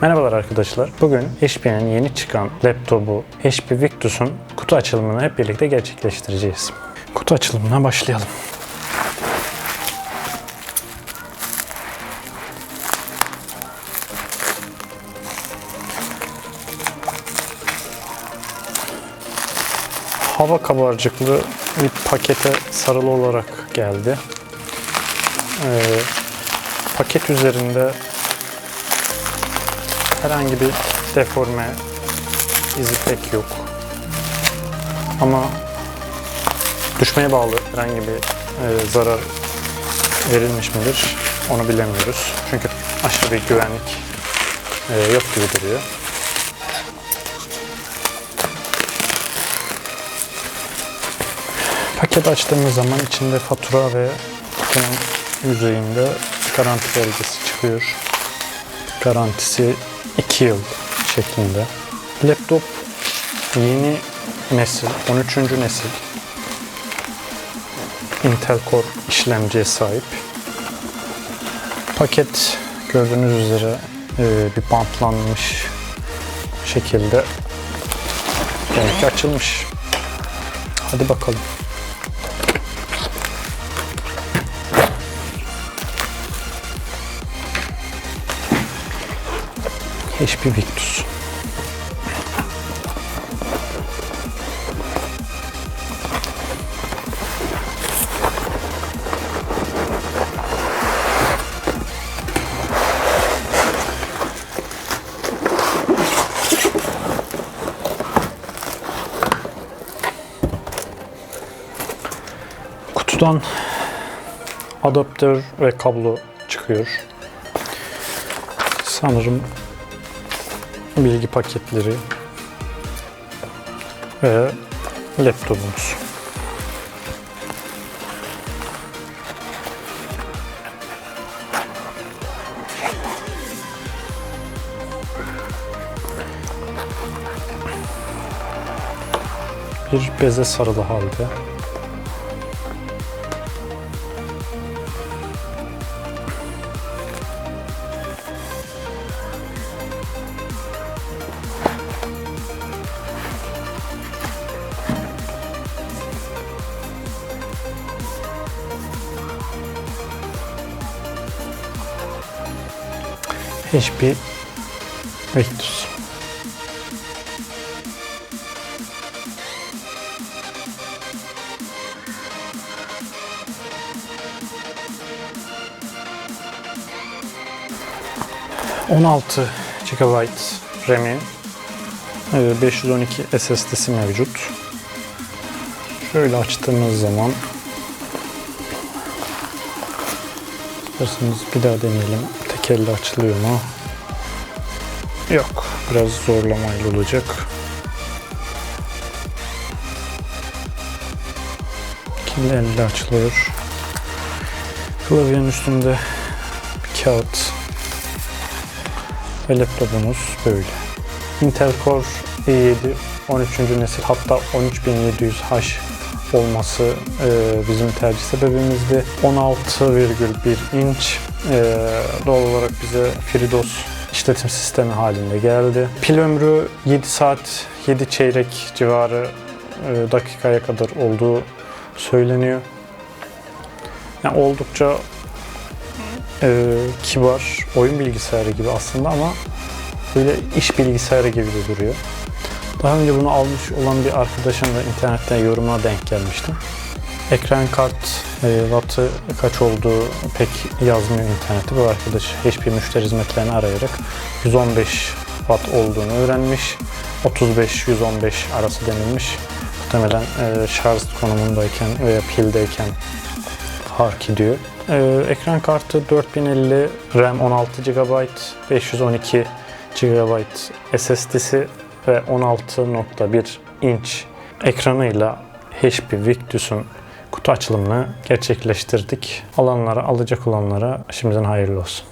Merhabalar arkadaşlar. Bugün HP'nin yeni çıkan laptopu HP Victus'un kutu açılımını hep birlikte gerçekleştireceğiz. Kutu açılımına başlayalım. Hava kabarcıklı bir pakete sarılı olarak geldi. Ee, paket üzerinde herhangi bir deforme izi pek yok. Ama düşmeye bağlı herhangi bir e, zarar verilmiş midir onu bilemiyoruz. Çünkü aşırı bir güvenlik e, yok gibi duruyor. Paket açtığımız zaman içinde fatura ve kutunun yüzeyinde garanti belgesi çıkıyor. Garantisi 2 yıl şeklinde. Laptop yeni nesil, 13. nesil Intel Core işlemciye sahip. Paket gördüğünüz üzere e, bir bantlanmış şekilde demek açılmış. Hadi bakalım. HP Victus. Kutudan adaptör ve kablo çıkıyor. Sanırım bilgi paketleri ve laptopumuz. Bir beze sarılı halde. HP Victus. ...16 GB RAM'i... e, ...512 SSD'si mevcut. Şöyle açtığımız zaman... İsterseniz bir daha deneyelim. Tek elle açılıyor mu? Yok. Biraz zorlamayla olacak. İki elle açılıyor. Klavyenin üstünde bir kağıt ve laptopumuz böyle. Intel Core i7 13. nesil hatta 13700H olması e, bizim tercih sebebimizdi. 16,1 inç e, doğal olarak bize FreeDOS işletim sistemi halinde geldi. Pil ömrü 7 saat 7 çeyrek civarı e, dakikaya kadar olduğu söyleniyor. Yani oldukça e, kibar oyun bilgisayarı gibi aslında ama böyle iş bilgisayarı gibi de duruyor. Daha önce bunu almış olan bir arkadaşım da internetten yorumuna denk gelmiştim. Ekran kart e, wattı kaç olduğu pek yazmıyor internette. Bu arkadaş HP müşteri hizmetlerini arayarak 115 watt olduğunu öğrenmiş. 35-115 arası denilmiş. Muhtemelen e, şarj konumundayken veya pildeyken fark ediyor. E, ekran kartı 4050 RAM 16 GB, 512 GB SSD'si ve 16.1 inç ekranıyla HP Victus'un kutu açılımını gerçekleştirdik. Alanlara, alacak olanlara şimdiden hayırlı olsun.